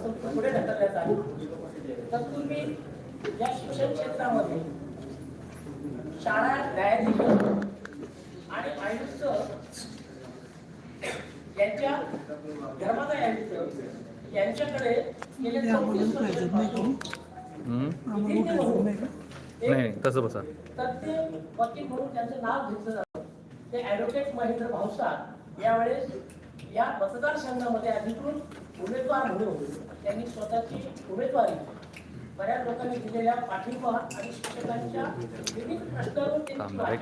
पुढे ढकलण्यात आली. तत्पूर्वी या शिक्षण क्षेत्रामध्ये शाळा न्यायाधीश आणि आयुक्त यांच्या धर्मादाय आयुक्त यांच्याकडे गेले चौतीस वर्षांपासून नाही तसं बसा. तज्ञ वकील म्हणून त्यांचं नाव घेतलं जातं. ते ॲडव्होकेट महेंद्र भावसार यावेळेस या मतदारसंघामध्ये अधिकृत उमेदवार म्हणून त्यांनी स्वतःची उमेदवारी बऱ्याच लोकांनी दिलेल्या पाठिंबा आणि शिक्षकांच्या विविध प्रश्नांवर.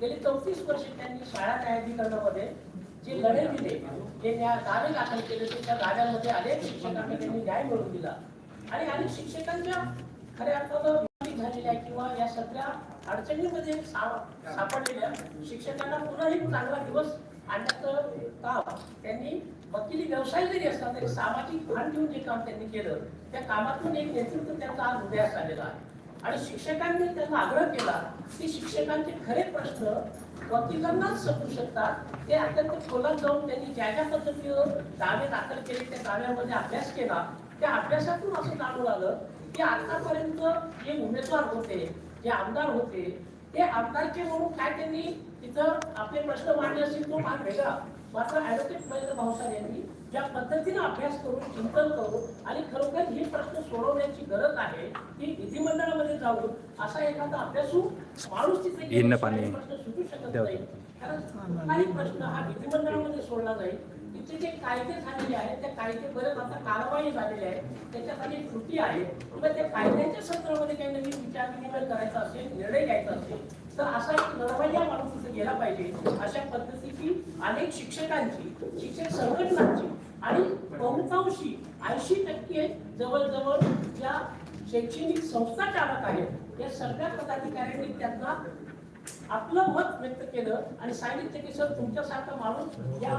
गेली चौतीस वर्ष त्यांनी शाळा न्यायाधिकरणामध्ये जे लढे दिले जे न्याय दावे दाखल केले ते त्या दाव्यांमध्ये अनेक शिक्षकांना त्यांनी न्याय मिळवून दिला आणि अनेक शिक्षकांच्या खऱ्या अर्थानं झालेल्या किंवा या सगळ्या अडचणीमध्ये सापडलेल्या शिक्षकांना पुन्हा एक चांगला दिवस आणण्याचं काम त्यांनी वकिली व्यवसाय जरी असला तरी सामाजिक भान ठेवून जे काम त्यांनी केलं त्या कामातून एक नेतृत्व त्यांचा आज उदयास आलेला आहे. आणि शिक्षकांनी त्यांना आग्रह केला की शिक्षकांचे खरे प्रश्न वकिलांनाच समजू शकतात. ते अत्यंत खोलात जाऊन त्यांनी ज्या ज्या पद्धतीवर दावे दाखल केले त्या दाव्यामध्ये अभ्यास केला त्या अभ्यासातून असं जाणून आलं की आतापर्यंत जे उमेदवार होते जे आमदार होते ते आमदारचे म्हणून काय त्यांनी तिथं आपले प्रश्न असतील तो भाग वेगळा मात्र ऍडव्होकेट महेंद्र भावसार यांनी ज्या पद्धतीने अभ्यास करून चिंतन करून आणि खरोखर हे प्रश्न सोडवण्याची गरज आहे की विधिमंडळामध्ये जाऊन असा एखादा अभ्यासू माणूस तिथे. प्रश्न सुटू शकत. नाही कारण काही प्रश्न हा विधिमंडळामध्ये सोडला जाईल तिथे जे कायदे झालेले आहेत त्या कायदे बरेच आता कारवाई झालेली आहे. त्याच्यासाठी त्रुटी आहे. किंवा त्या कायद्याच्या सत्रामध्ये काही नवीन विचार विनिमय करायचा असेल निर्णय घ्यायचा असेल तर असा एक लढवय्या माणूस गेला पाहिजे. अशा पद्धतीची अनेक शिक्षकांची शिक्षक संघटनांची आणि बहुतांशी ऐंशी टक्के जवळजवळ ज्या शैक्षणिक संस्था चालक आहेत या सगळ्या पदाधिकाऱ्यांनी त्यांना आपलं मत व्यक्त केलं आणि सांगितलं की सर तुमच्यासारखा माणूस या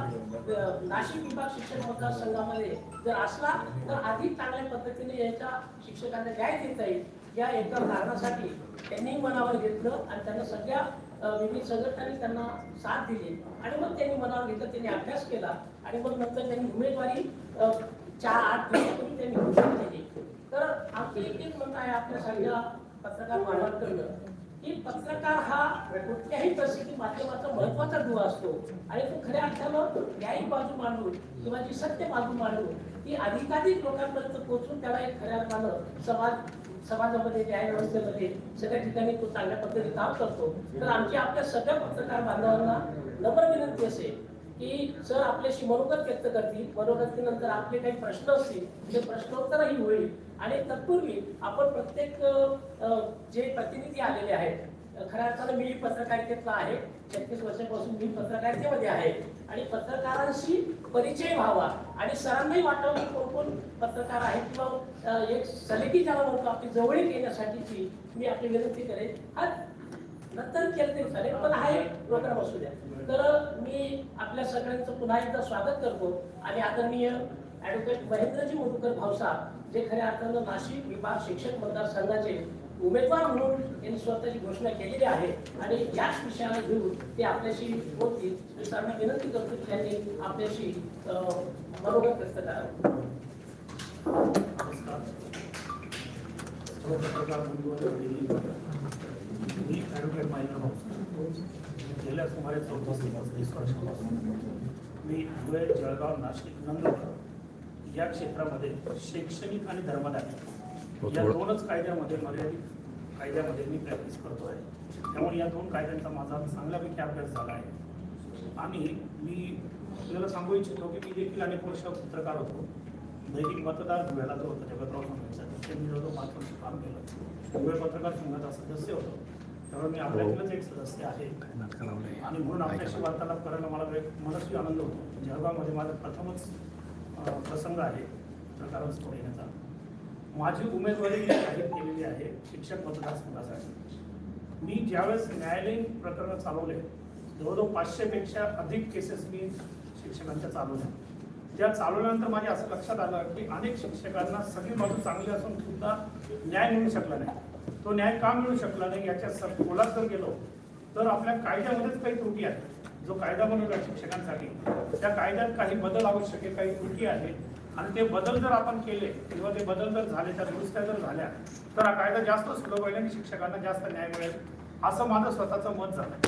नाशिक विभाग शिक्षण मतदारसंघामध्ये जर असला तर अधिक चांगल्या पद्धतीने याच्या शिक्षकांना न्याय देता येईल. या एका कारणासाठी त्यांनी मनावर घेतलं आणि त्यांना सगळ्या विविध संघटनांनी त्यांना साथ दिली. आणि मग त्यांनी मनावर घेतलं त्यांनी अभ्यास केला. आणि मग नंतर त्यांनी उमेदवारी चार आठ दिवसापूर्वी त्यांनी घोषणा केली. तर आमची एक एक मत आहे आपल्या सगळ्या पत्रकार बांधवांकडनं की पत्रकार हा कुठल्याही प्रसिद्धी माध्यमाचा महत्त्वाचा दुवा असतो. आणि तो खऱ्या अर्थानं न्यायिक बाजू मांडून किंवा जी सत्य बाजू मांडून ती अधिकाधिक लोकांपर्यंत पोहोचून त्याला एक खऱ्या अर्थानं समाज समाजामध्ये न्याय व्यवस्थेमध्ये सगळ्या ठिकाणी तो चांगल्या पद्धतीने काम करतो. तर आमची आपल्या सगळ्या पत्रकार बांधवांना नम्र विनंती असेल की सर आपल्याशी मनोगत व्यक्त करतील मनोगतीनंतर आपले काही प्रश्न असतील ते प्रश्नोत्तरही होईल. आणि तत्पूर्वी आपण प्रत्येक जे प्रतिनिधी आलेले आहेत खऱ्या अर्थानं मी पत्रकारितेतला आहे छत्तीस वर्षापासून मी पत्रकारितेमध्ये आहे. आणि पत्रकारांशी परिचय व्हावा आणि सरांनाही वाटावं की कोण कोण पत्रकार आहेत किंवा एक सलेकी ज्याला म्हणतो आपली जवळीक येण्यासाठीची मी आपली विनंती करेन. हा नंतर केलं तरी चालेल पण हा एक प्रोग्राम असू द्या. तर मी आपल्या सगळ्यांचं पुन्हा एकदा स्वागत करतो. आणि आदरणीय ऍडव्होकेट महेंद्रजी मधुकर भावसा जे खऱ्या अर्थानं नाशिक विभाग शिक्षक मतदारसंघाचे उमेदवार म्हणून त्यांनी स्वतःची घोषणा केलेली आहे. आणि याच विषयाला घेऊन ते आपल्याशी बोलतील. मी सरांना विनंती करतो की त्यांनी आपल्याशी बरोबर व्यक्त करावं. मी ॲडव्होकेट माहिती गेल्या सुमारे चौतीस ते पस्तीस वर्षापासून. मी धुळे जळगाव नाशिक नंदुरबार या क्षेत्रामध्ये शैक्षणिक आणि धर्मदाय हो, या दोनच कायद्यामध्ये मर्यादित कायद्यामध्ये मी प्रॅक्टिस करतो आहे त्यामुळे या दोन कायद्यांचा माझा चांगल्यापैकी अभ्यास झाला आहे. आणि मी आपल्याला सांगू इच्छितो की मी देखील अनेक वर्ष पत्रकार होतो. दैनिक मतदार धुळ्याला जो होता जगतराव सांगायचा तिथे मी वर्ष काम केलं. धुळे पत्रकार संघाचा सदस्य होतो. त्यामुळे मी आपल्यातीलच एक सदस्य आहे. आणि म्हणून आपल्याशी वार्तालाप करायला मला एक मनस्वी आनंद होतो. जळगावमध्ये माझा प्रथमच प्रसंग आहे पत्रकारांसमोर येण्याचा. माझी उमेदवारी मी जाहीर केलेली आहे शिक्षक मतदारसंघासाठी मी ज्यावेळेस न्यायालयीन प्रकरणं चालवले जवळजवळ पाचशेपेक्षा अधिक केसेस मी शिक्षकांच्या चालवल्या. त्या चालवल्यानंतर माझ्या असं लक्षात आलं की अनेक शिक्षकांना सगळी बाजू चांगली असून सुद्धा न्याय मिळू शकला नाही. तो न्याय का मिळू शकला नाही? याच्या स- खोलात जर गेलो तर आपल्या कायद्यामध्येच काही त्रुटी आहेत. जो कायदा बनवला शिक्षकांसाठी त्या कायद्यात काही बदल आवश्यक आहे काही त्रुटी आहेत. आणि ते बदल जर आपण केले किंवा ते बदल जर झाले त्या दुरुस्त्या जर झाल्या तर हा कायदा जास्त सुलभ होईल आणि शिक्षकांना जास्त न्याय मिळेल असं माझं स्वतःचं मत झालं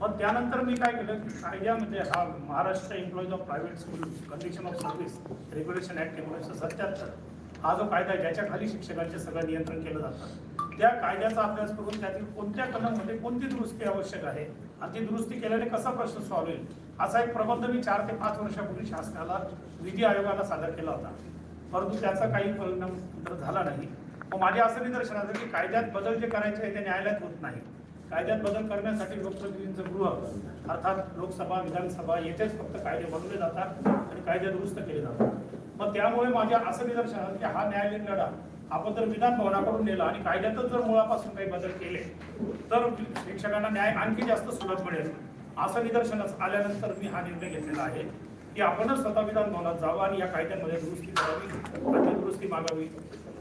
मग त्यानंतर मी काय केलं की कायद्यामध्ये हा Maharashtra employees of private school condition of service regulation act एकोणीसशे सत्याहत्तर हा जो कायदा आहे ज्याच्या खाली शिक्षकांचे सगळं नियंत्रण केलं जातं. त्या कायद्याचा अभ्यास करून त्यातील कोणत्या कलममध्ये कोणती दुरुस्ती आवश्यक आहे? आणि ती दुरुस्ती केल्याने कसा प्रश्न सॉल्व्ह होईल? असा एक प्रबंध मी चार ते पाच वर्षापूर्वी शासनाला विधी आयोगाला सादर केला होता. परंतु त्याचा काही परिणाम झाला नाही. मग माझ्या असं निदर्शन आलं की कायद्यात बदल जे करायचे आहे ते न्यायालयात होत नाही. कायद्यात बदल करण्यासाठी लोकप्रतिनिधींचं गृह अर्थात लोकसभा विधानसभा येथेच फक्त कायदे बनवले जातात आणि कायदे दुरुस्त केले जातात. मग त्यामुळे माझ्या असं निदर्शन आलं की हा न्यायालयीन लढा आपण जर विधान भवनाकडून नेलं आणि कायद्यातच जर मुळापासून काही बदल केले तर शिक्षकांना न्याय आणखी जास्त सुलभ मिळेल. असं निदर्शनास आल्यानंतर मी हा निर्णय घेतलेला आहे की आपणच स्वतः विधान भवनात जावं आणि या कायद्यांमध्ये दुरुस्ती करावी आणि दुरुस्ती मागावी.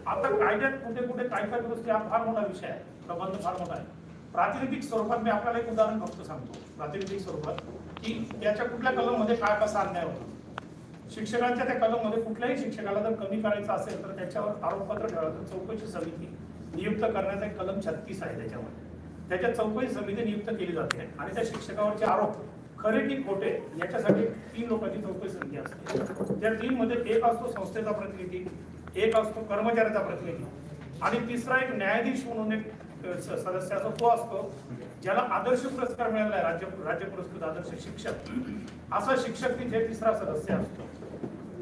आता कायद्यात कुठे कुठे काय काय दुरुस्ती हा फार मोठा विषय आहे. प्रबंध फार मोठा आहे. प्रातिनिधिक स्वरूपात मी आपल्याला एक उदाहरण फक्त सांगतो. प्रातिनिधिक स्वरूपात की त्याच्या कुठल्या कलममध्ये काय कसा अन्याय होतो. शिक्षकांच्या त्या कलममध्ये कुठल्याही शिक्षकाला जर कमी करायचं असेल तर त्याच्यावर आरोपपत्र ठेवायचं. चौकशी समिती नियुक्त करण्याचा एक कलम छत्तीस आहे त्याच्यामध्ये त्याच्यात चौकशी समिती नियुक्त केली जाते आणि त्या शिक्षकावरचे आरोप खरे की खोटे याच्यासाठी तीन लोकांची चौकशी समिती असते. त्या तीन मध्ये एक असतो संस्थेचा प्रतिनिधी एक असतो कर्मचाऱ्याचा प्रतिनिधी आणि तिसरा एक न्यायाधीश म्हणून एक स- सदस्य असतो. तो असतो ज्याला आदर्श पुरस्कार मिळाला आहे राज्य राज्य पुरस्कृत आदर्श शिक्षक. असा शिक्षक तिथे तिसरा सदस्य असतो.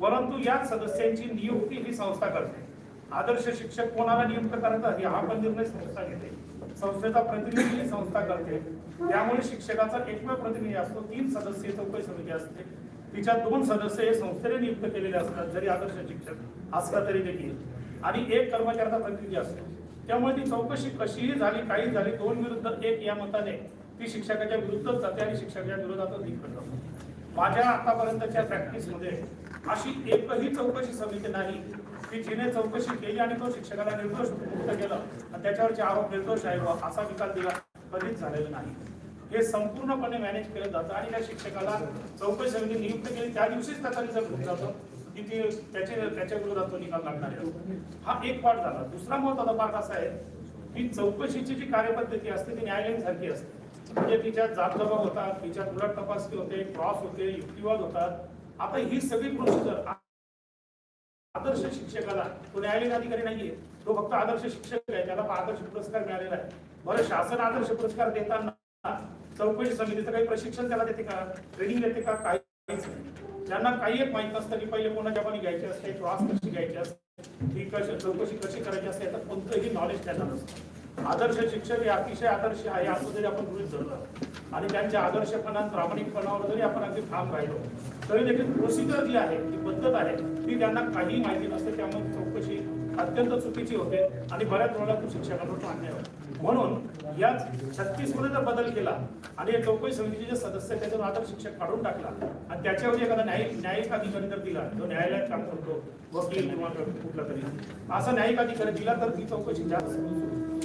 परंतु या सदस्यांची नियुक्ती ही संस्था करते. आदर्श शिक्षक कोणाला नियुक्त करतात हा पण निर्णय संस्था घेते. संस्थेचा प्रतिनिधी ही संस्था करते. त्यामुळे शिक्षकाचा एकमेव प्रतिनिधी असतो. तीन सदस्यीय चौकशी समिती असते. तिच्या दोन सदस्य हे संस्थेने नियुक्त केलेले असतात जरी आदर्श शिक्षक असला तरी देखील. आणि एक कर्मचाऱ्याचा प्रतिनिधी असतो. त्यामुळे ती चौकशी कशीही झाली काही झाली दोन विरुद्ध एक या मताने ती शिक्षकाच्या विरुद्धच जाते आणि शिक्षकाच्या विरोधातच निघत जातो माझ्या आतापर्यंतच्या प्रॅक्टिसमध्ये अशी एकही चौकशी समिती नाही की जिने चौकशी केली आणि तो शिक्षकाला निर्दोष मुक्त केलं. आणि त्याच्यावरचे आरोप निर्दोष आहे व असा निकाल दिला कधीच झालेला नाही. हे संपूर्णपणे मॅनेज केलं जातं आणि त्या शिक्षकाला चौकशी समिती नियुक्त केली. त्या दिवशीच त्याचा रिझल्ट होत जातो. की त्याचे त्याच्या विरोधात तो निकाल लागणार आहे. हा एक पाठ झाला. दुसरा महत्त्वाचा पाठ असा आहे की चौकशीची जी कार्यपद्धती असते ती न्यायालयीन सारखी असते. म्हणजे तिच्यात जाबजबाब होतात तिच्यात उलट तपासणी होते क्रॉस होते युक्तिवाद होतात. आता ही सगळी प्रोसिजर आदर्श शिक्षकाला तो न्यायालयीन अधिकारी नाहीये तो फक्त आदर्श शिक्षक आहे त्याला आदर्श पुरस्कार मिळालेला आहे. बरं शासन आदर्श पुरस्कार देताना चौकशी समितीचं काही प्रशिक्षण त्याला देते का? ट्रेनिंग देते का? काहीच ज्यांना काही एक माहीत नसतं की पहिले कोणाच्या पण घ्यायची असते क्रॉस कशी घ्यायची असते ही कशी चौकशी कशी करायची असते याचं कोणतंही नॉलेज त्यांना नसतं. आदर्श शिक्षक हे अतिशय आदर्श आहे असं जरी आपण गृहित धरलं. आणि त्यांच्या आदर्शपणा प्रामाणिकपणावर जरी आपण अगदी ठाम राहिलो तरी देखील प्रोसिजर जी आहे जी पद्धत आहे ती त्यांना काही माहिती नसते त्यामुळे चौकशी अत्यंत चुकीची होते आणि बऱ्याच वेळेला तो शिक्षकांवर मान्य म्हणून या छत्तीसमध्ये जर बदल केला आणि या चौकशी समितीचे जे सदस्य त्याच्यावर आदर शिक्षक काढून टाकला आणि त्याच्यावर एखादा न्यायिक न्यायिक अधिकारी जर दिला जो न्यायालयात काम करतो वकील किंवा कुठला तरी असा न्यायिक अधिकारी दिला तर ती चौकशी जास्त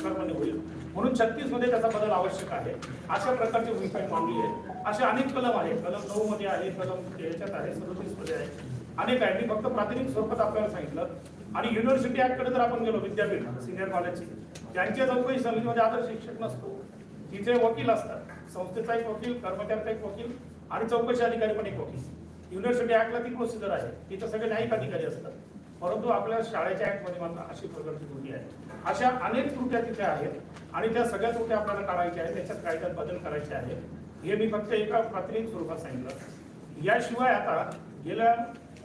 कर्माने होईल. म्हणून छत्तीसमध्ये त्याचा बदल आवश्यक आहे. अशा प्रकारची भूमिका मांडली आहे असे अनेक कलम आहेत. कलम नऊ मध्ये आहे कलम याच्यात आहे सदतीसमध्ये आहे. अनेक आहे मी फक्त प्राथमिक स्वरूपात आपल्याला सांगितलं. आणि युनिव्हर्सिटी ऍक्टकडे जर आपण गेलो विद्यापीठ सिनियर कॉलेजची त्यांच्या चौकशी समितीमध्ये आदर्श शिक्षक नसतो तिथे वकील असतात. संस्थेचा एक वकील कर्मचाऱ्याचा एक वकील आणि चौकशी अधिकारी पण एक वकील. युनिव्हर्सिटी ऍक्टला ती प्रोसिजर आहे. तिथे सगळे न्यायिक अधिकारी असतात. परंतु आपल्या शाळेच्या ऍक्टमध्ये मात्र अशी प्रकारची त्रुटी आहे. अशा अनेक त्रुट्या तिथे आहेत आणि त्या सगळ्या त्रुट्या आपल्याला काढायच्या आहेत. त्याच्यात कायद्यात बदल करायचे आहेत. हे मी फक्त एका प्राथमिक स्वरूपात सांगितलं. याशिवाय आता गेल्या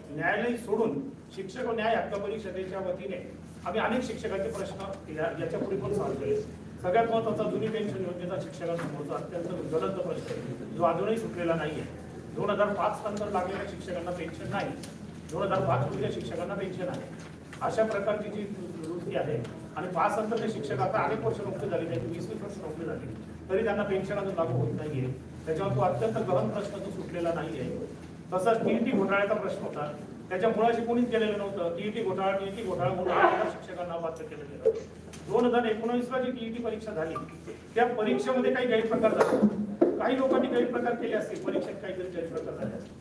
न्यायालय सोडून शिक्षक व न्याय हक्क परिषदेच्या वतीने आम्ही अनेक शिक्षकांचे प्रश्न या- याच्यापुढे पण सॉल्व्ह केले. सगळ्यात महत्त्वाचा जुनी पेन्शन योजनेचा शिक्षकांसमोरचा अत्यंत ज्वलंत प्रश्न जो अजूनही सुटलेला नाहीये. दोन हजार पाच नंतर लागलेल्या शिक्षकांना पेन्शन नाही. दोन हजार पाच पूर्वीच्या शिक्षकांना पेन्शन आहे अशा प्रकारची जी वृत्ती आहे आणि पाच नंतरचे शिक्षक आता अनेक वर्ष नोकरी झाली त्यांची वीस वीस वर्ष नोकरी झाली तरी त्यांना पेन्शन अजून लागू होत नाहीये. त्याच्यावर तो अत्यंत गहन प्रश्न तो सुटलेला नाही आहे तसंच टीईटी घोटाळ्याचा प्रश्न होता. त्याच्या मुळाशी कोणीच केलेलं नव्हतं. टीईटी घोटाळा टीईटी घोटाळा म्हणून शिक्षकांना पात्र केलं गेलं. दोन हजार एकोणीसला जी टीईटी परीक्षा झाली त्या परीक्षेमध्ये काही गैरप्रकार झाले. काही लोकांनी गैरप्रकार केले असतील. परीक्षेत काहीतरी गैरप्रकार झाले असतील.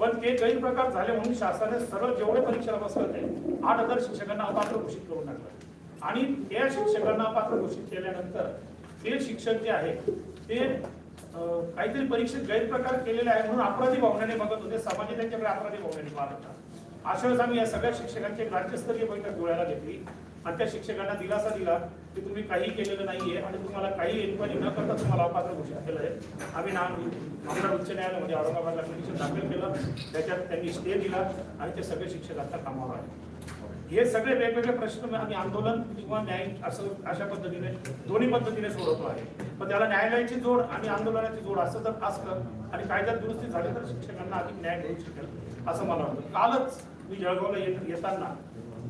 पण ते गैरप्रकार झाले म्हणून शासनाने सरळ जेवढे परीक्षेला बसवले आठ हजार शिक्षकांना अपात्र घोषित करून टाकलं. आणि त्या शिक्षकांना अपात्र घोषित केल्यानंतर ते शिक्षक जे आहे ते काहीतरी परीक्षेत गैरप्रकार केलेले आहे म्हणून अपराधी भावनाने बघत होते समाजात त्यांच्याकडे अपराधी भावनाने पाहत होता. अशा वेळेस आम्ही या सगळ्या शिक्षकांची राज्यस्तरीय बैठक डोळ्याला घेतली आणि त्या शिक्षकांना दिलासा दिला की तुम्ही काही केलेलं नाहीये आणि तुम्हाला काही इन्क्वायरी न करता तुम्हाला अपात्र घोषित केलं आहे. आम्ही ना आमदार उच्च न्यायालयामध्ये औरंगाबादला पिटिशन दाखल केलं. त्याच्यात त्यांनी स्टे दिला आणि ते सगळे शिक्षक आता कामावर आले. हे सगळे वेगवेगळे प्रश्न आम्ही आंदोलन किंवा न्याय असं अशा पद्धतीने दोन्ही पद्धतीने सोडवतो आहे. पण त्याला न्यायालयाची जोड आणि आंदोलनाची जोड असं जर असलं आणि कायद्यात दुरुस्ती झाली तर शिक्षकांना अधिक न्याय मिळू शकेल असं मला वाटतं. कालच मी जळगावला येत येताना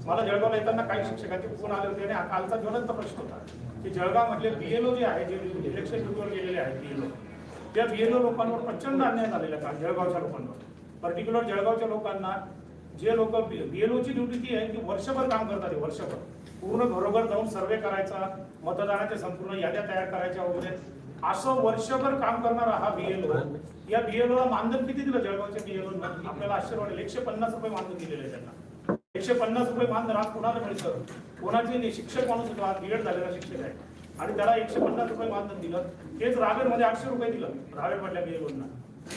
मला जळगावला येताना काही शिक्षकांचे फोन आले होते आणि हा कालचा ज्वलंत प्रश्न होता की जळगाव मधले बीएलओ जे आहे जे इलेक्शन ड्युटीवर गेलेले आहेत बीएलओ त्या बीएलओ लोकांवर प्रचंड अन्याय झालेला का जळगावच्या लोकांवर. पर्टिक्युलर जळगावच्या लोकांना जे लोक बीएलओची ड्युटी ती आहे की वर्षभर काम करतात वर्षभर. पूर्ण घरोघर जाऊन सर्वे करायचा मतदानाच्या संपूर्ण याद्या तयार करायच्या वगैरे. असं वर्षभर काम करणारा हा बीएलओ या बीएलओ ला मानधन किती दिलं जळगावच्या बीएलओ आपल्याला आश्चर्य वाटेल. एकशे पन्नास रुपये मानधन दिलेलं आहे त्यांना. एकशे पन्नास रुपये मानधन आज कोणाला मिळतं? कोणाचे नाही, शिक्षक माणूस होतो. आज बीएड झालेला शिक्षक आहे. आणि त्याला एकशे पन्नास रुपये मानधन दिलं. तेच रावेरमध्ये आठशे रुपये दिलं. रावेर मधल्या बीएलओना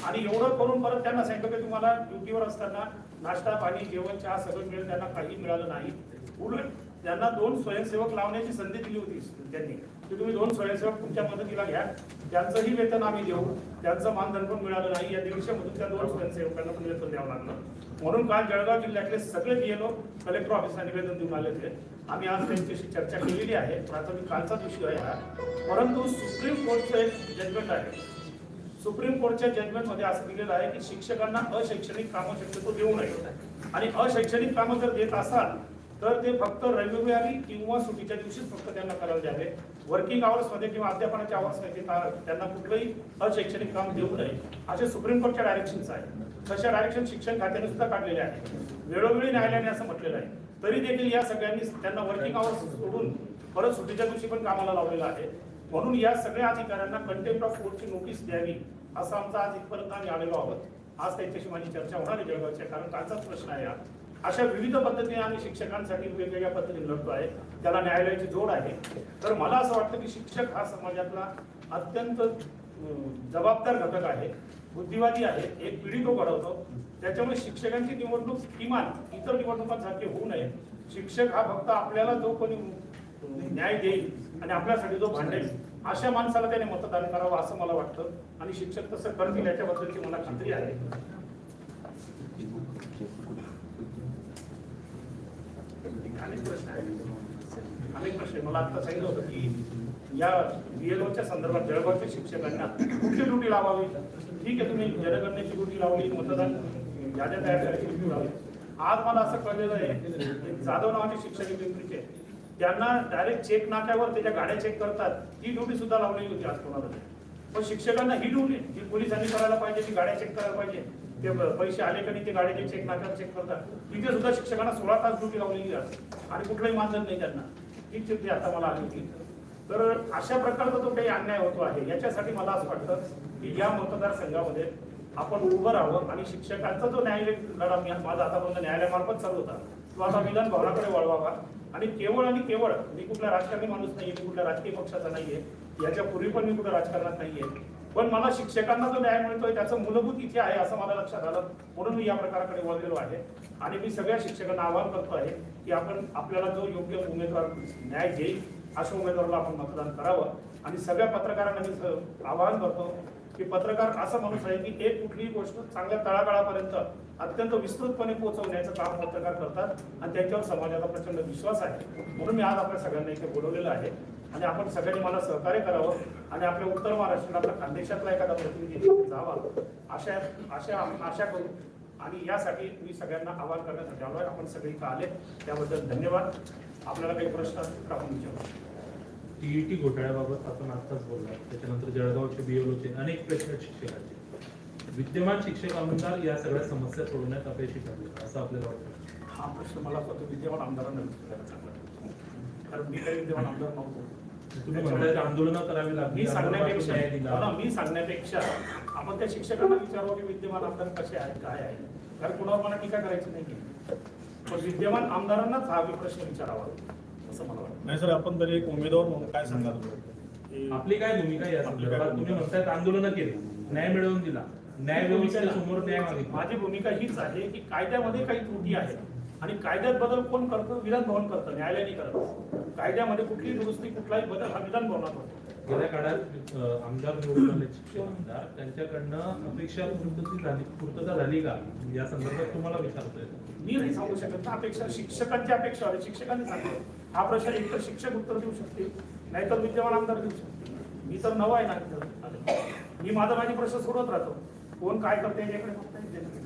आणि एवढं करून परत त्यांना सांगितलं की तुम्हाला ड्युटीवर असताना नाश्ता पाणी जेवण चहा सगळं मिळेल. त्यांना काही मिळालं नाही. उलट त्यांना दोन स्वयंसेवक लावण्याची संधी दिली होती त्यांनी की तुम्ही दोन स्वयंसेवक तुमच्या मदतीला घ्या. त्यांचंही वेतन आम्ही देऊ त्यांचं मानधन पण मिळालं नाही या दीडशेमधून त्या दोन स्वयंसेवकांना पण वेतन द्यावं लागलं म्हणून काल जळगाव जिल्ह्यातले सगळे बीएलओ कलेक्टर ऑफिसला निवेदन देऊन आले होते. आम्ही आज त्यांच्याशी चर्चा केलेली आहे. प्राथमिक कालचाच इश्यू आहे हा. परंतु सुप्रीम कोर्टचं एक जजमेंट आहे. सुप्रीम कोर्टच्या जजमेंटमध्ये असं दिलेलं आहे की शिक्षकांना अशैक्षणिक कामं शक्यतो देऊ नये. आणि अशैक्षणिक कामं जर देत असाल तर ते फक्त रविवारी किंवा सुट्टीच्या दिवशीच फक्त त्यांना करायला द्यावे. वर्किंग आवर्समध्ये किंवा अध्यापनाच्या आवाजमध्ये त्यांना कुठलंही अशैक्षणिक काम देऊ नये. असे सुप्रीम कोर्टच्या डायरेक्शन्स आहे तशा डायरेक्शन शिक्षण खात्याने सुद्धा काढलेले आहे वेळोवेळी न्यायालयाने असं म्हटलेलं आहे. तरी देखील या सगळ्यांनी त्यांना वर्किंग आवर्स सोडून परत सुट्टीच्या दिवशी पण कामाला लावलेलं आहे. म्हणून या सगळ्या अधिकाऱ्यांना कंटेम्प्ट ऑफ कोर्टची नोटीस द्यावी असं आमचा आज इथपर्यंत आम्ही आलेलो आहोत. आज त्यांच्याशी माझी चर्चा होणार आहे जळगावच्या कारण कालचाच प्रश्न आहे हा. अशा विविध पद्धतीने आम्ही शिक्षकांसाठी वेगवेगळ्या पद्धतीने लढतो आहे. त्याला न्यायालयाची जोड आहे. तर मला असं वाटतं की शिक्षक हा समाजातला अत्यंत जबाबदार घटक आहे बुद्धिवादी आहे. एक पिढी तो घडवतो. त्याच्यामुळे शिक्षकांची निवडणूक किमान इतर निवडणुकांसारखी होऊ नये. शिक्षक हा फक्त आपल्याला जो कोणी न्याय देईल आणि आपल्यासाठी जो भांडेल अशा माणसाला त्याने मतदान करावं असं मला वाटतं. आणि शिक्षक तसं करतील याच्याबद्दलची मला खात्री आहे. अनेक प्रश्न. आहेत अनेक प्रश्न मला आता सांगितलं होतं की या बीएलओच्या संदर्भात जळगावच्या शिक्षकांना कुठली ड्युटी लावावी? ठीक आहे तुम्ही जनगणनेची ड्युटी लावली मतदान याद्या तयार करायची ड्युटी लावली. आज मला असं कळलेलं आहे एक जाधव नावाचे शिक्षक पिंपरीचे त्यांना डायरेक्ट चेक नाक्यावर त्याच्या गाड्या चेक करतात. ही ड्युटी सुद्धा लावलेली होती आज कोणाला पण शिक्षकांना ही ड्युटी जी पोलिसांनी करायला पाहिजे ती गाड्या चेक करायला पाहिजे. ते पैसे आले का नाही ते गाडीचे चेक नाक्यावर चेक करतात. तिथे सुद्धा शिक्षकांना सोळा तास ड्युटी लावलेली असते आणि कुठलंही मानधन नाही त्यांना. ही चिठ्ठी आता मला आली होती. तर अशा प्रकारचा जो काही अन्याय होतो आहे याच्यासाठी मला असं वाटतं की या मतदारसंघामध्ये आपण उभं राहावं आणि शिक्षकांचा जो न्याय लढा मी माझा आतापर्यंत न्यायालयामार्फत चालू होता तो आता विधान भवनाकडे वळवावा. आणि केवळ आणि केवळ मी कुठला राजकारणी माणूस नाहीये मी कुठल्या राजकीय पक्षाचा नाहीये याच्या पूर्वी पण मी कुठं राजकारणात नाहीये पण मला शिक्षकांना जो न्याय मिळतोय त्याचं मूलभूत इथे आहे असं मला लक्षात आलं. म्हणून मी या प्रकाराकडे वळलेलो आहे. आणि मी सगळ्या शिक्षकांना आवाहन करतो आहे की आपण आपल्याला जो योग्य उमेदवार न्याय देईल अशा उमेदवाराला आपण मतदान करावं. आणि सगळ्या पत्रकारांना मी आवाहन करतो की पत्रकार असा माणूस आहे की एक कुठलीही गोष्ट चांगल्या तळागाळापर्यंत अत्यंत विस्तृतपणे पोहोचवण्याचं काम पत्रकार करतात. आणि त्यांच्यावर समाजाचा प्रचंड विश्वास आहे. म्हणून मी आज आपल्या सगळ्यांना इथे बोलवलेलं आहे. आणि आपण सगळ्यांनी मला सहकार्य करावं आणि आपल्या उत्तर महाराष्ट्राला आपल्या खानदेशातला एखादा प्रतिनिधी जावा अशा अशा आशा करू. आणि यासाठी मी सगळ्यांना आवाहन करण्यासाठी आलो आहे. आपण सगळे इथं आले. त्याबद्दल धन्यवाद. आपल्याला काही प्रश्न असतील तर आपण विचारू. टीईटी घोटाळ्याबाबत आपण आत्ताच बोलला त्याच्यानंतर जळगावचे बीएलओचे अनेक प्रश्न आहेत शिक्षकांचे. विद्यमान शिक्षक आमदार या सगळ्या समस्या सोडवण्यात अपयशी ठरले असं आपल्याला वाटतं. हा प्रश्न मला फक्त विद्यमान आमदारांना विचारायला. कारण मी काही विद्यमान आमदार नव्हतो. आंदोलनं करावी लागली मी सांगण्यापेक्षा. मला मी सांगण्यापेक्षा आपण त्या शिक्षकांना विचारावं की विद्यमान आमदार कसे आहेत काय आहे कारण कुणावर मला टीका करायची नाही पण विद्यमान आमदारांनाच हा प्रश्न विचारावा असं मला वाटतं. नाही सर आपण तरी एक उमेदवार म्हणून काय सांगाल आपली काय भूमिका या संदर्भात तुम्ही? म्हणतायत आंदोलन केली न्याय मिळवून दिला. न्याय व्यवस्थेसमोर न्याय मागितला. माझी भूमिका हीच आहे की कायद्यामध्ये काही त्रुटी आहेत. आणि कायद्यात बदल कोण करतं? विधान भवन करतं न्यायालयाने करत कायद्यामध्ये कुठलीही दुरुस्ती कुठलाही बदल हा विधान भवनात होतो. गेल्या काळात आमदार निवडून आले आमदार त्यांच्याकडनं अपेक्षा पूर्तता झाली पूर्तता झाली का? या संदर्भात तुम्हाला विचारतोय. मी नाही सांगू शकत ना अपेक्षा. शिक्षकांची अपेक्षा आहे. शिक्षकांनी सांगितलं. हा प्रश्न एक तर शिक्षक उत्तर देऊ शकतील नाहीतर विद्यमान आमदार देऊ शकतील. मी तर नवा आहे ना. मी माझा माझे प्रश्न सोडत राहतो. कोण काय करते याच्याकडे फक्त एक देणं.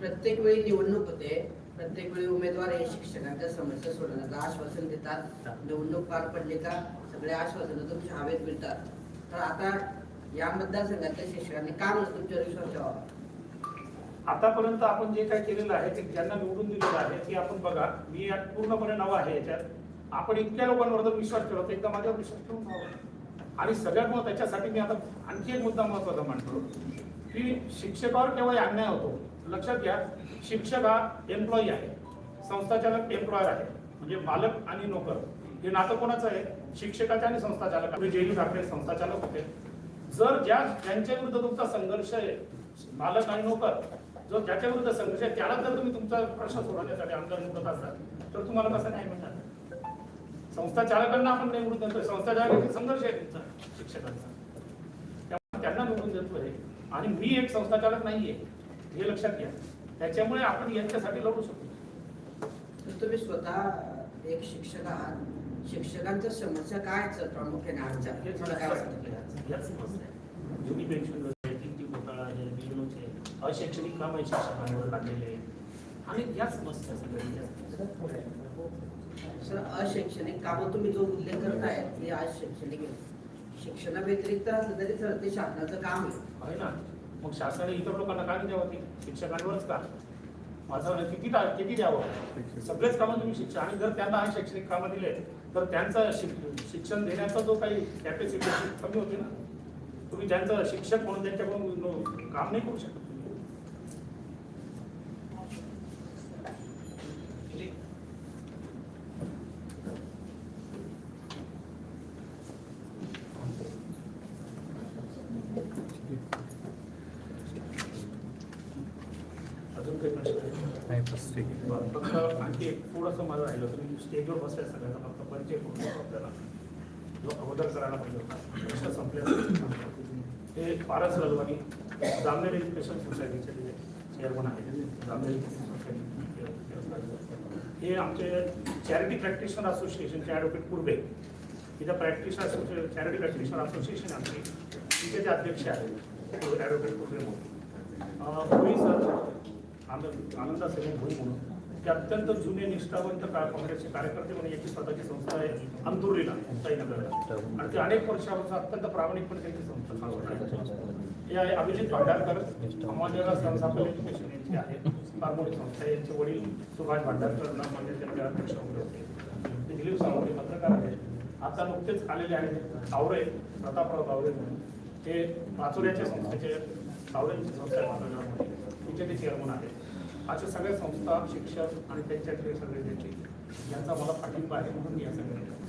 प्रत्येक वेळी निवडणूक होते. प्रत्येक वेळी उमेदवार हे शिक्षकांच्या समस्या सोडवण्याचं आश्वासन देतात. निवडणूक पार पडली का सगळे आश्वासन तुमच्या हवेत मिळतात. तर आता या मतदारसंघातल्या शिक्षकांनी का म्हणून तुमच्यावर विश्वास ठेवावा? आतापर्यंत आपण जे काय केलेलं आहे ते ज्यांना निवडून दिलेलं आहे ते आपण बघा. मी यात पूर्णपणे नवा आहे याच्यात. आपण इतक्या लोकांवर जर विश्वास ठेवला तर एकदा माझ्यावर विश्वास ठेवून आणि सगळ्यात महत्त्वाचं त्याच्यासाठी मी आता आणखी एक मुद्दा महत्त्वाचा मांडतो की शिक्षकावर केवळ अन्याय होतो. लक्षात घ्या शिक्षक हा एम्प्लॉई आहे. संस्थाचालक एम्प्लॉयर आहे. म्हणजे मालक आणि नोकर. हे नातं कोणाचं आहे? शिक्षकाचे आणि संस्थाचालक आपले ठाकरे संस्थाचालक होते. जर ज्या ज्यांच्या विरुद्ध तुमचा संघर्ष आहे मालक आणि नोकर जो ज्याच्या विरुद्ध संघर्ष आहे त्याला जर तुम्ही तुमचा प्रश्न सोडवण्यासाठी आमदार निवडत असाल तर तुम्हाला कसं नाही म्हणणार संस्था चालकांना आपण निवडून देतोय. संस्था चालकांचा संघर्ष आहे तुमचा शिक्षकांचा. त्यामुळे त्यांना निवडून देतोय. आणि मी एक संस्था चालक नाहीये. हे लक्षात घ्या. त्याच्यामुळे आपण यांच्यासाठी लढू शकतो. तुम्ही स्वतः एक शिक्षक आहात. शिक्षकांच्या समस्या काय प्रामुख्याने बिलोचे अशैक्षणिक काम आहे शिक्षकांवर लागलेले आणि याच समस्या सर अशैक्षणिक कामं तुम्ही जो उल्लेख करताय ते आज शैक्षणिक शिक्षणा व्यतिरिक्त असलं तरी सर ते शासनाचं काम आहे. आहे ना. मग शासनाने इतर लोकांना का नाही द्यावं ती? शिक्षकांवरच का? माझं किती किती द्यावं? सगळेच कामं तुम्ही शिक्षण आणि जर त्यांना शैक्षणिक कामं दिले तर त्यांचा शिक्षण देण्याचा जो काही कॅपॅसिटी कमी होते ना तुम्ही ज्यांचं शिक्षक म्हणून त्यांच्याकडून काम नाही करू शकत अजून काही प्रश्न आहेत? नाही बस ठीक फक्त आणखी एक थोडंसं माझं राहिलं तुम्ही स्टेजवर बसल्या सगळ्यांना फक्त परिचय करून देतो आपल्याला. जो अगोदर करायला पाहिजे होता. प्रश्न संपले हे पारस रलवानी जामनेर एज्युकेशन सोसायटीचे जे चेअरमन आहेत. Jamner education society. हे आमचे चॅरिटी प्रॅक्टिशनर असोसिएशनचे ॲडव्होकेट कुर्बे इथं practitioner association charity practitioner association आमची तिथे ते अध्यक्ष आहेत ॲडव्होकेट कुर्बे म्हणून. सर आनंद आनंदा सेवन म्हणून. ते अत्यंत जुने निष्ठावंत का काँग्रेसचे कार्यकर्ते म्हणून याची स्वतःची संस्था आहे अंतुर्लीला साईनगरला आणि ते अनेक वर्षापासून अत्यंत प्रामाणिकपणे त्यांची संस्था चालवत हे आहे अभिजित भांडारकर समाजाला संस्थापन एज्युकेशन यांची आहे. फार मोठी संस्था आहे. यांचे वडील सुभाष भांडारकर म्हणजे त्यांचे अध्यक्ष होते. ते दिलीप सावंत पत्रकार आहेत. आता नुकतेच आलेले आहेत तावरे प्रतापराव तावरे म्हणून. ते पाचोऱ्याच्या संस्थेचे तावरेंची संस्था आहे तिचे ते चेअरमन आहेत. अशा सगळ्या संस्था शिक्षक आणि त्यांच्याकडे सगळे त्यांचे यांचा मला पाठिंबा आहे म्हणून मी या सगळ्या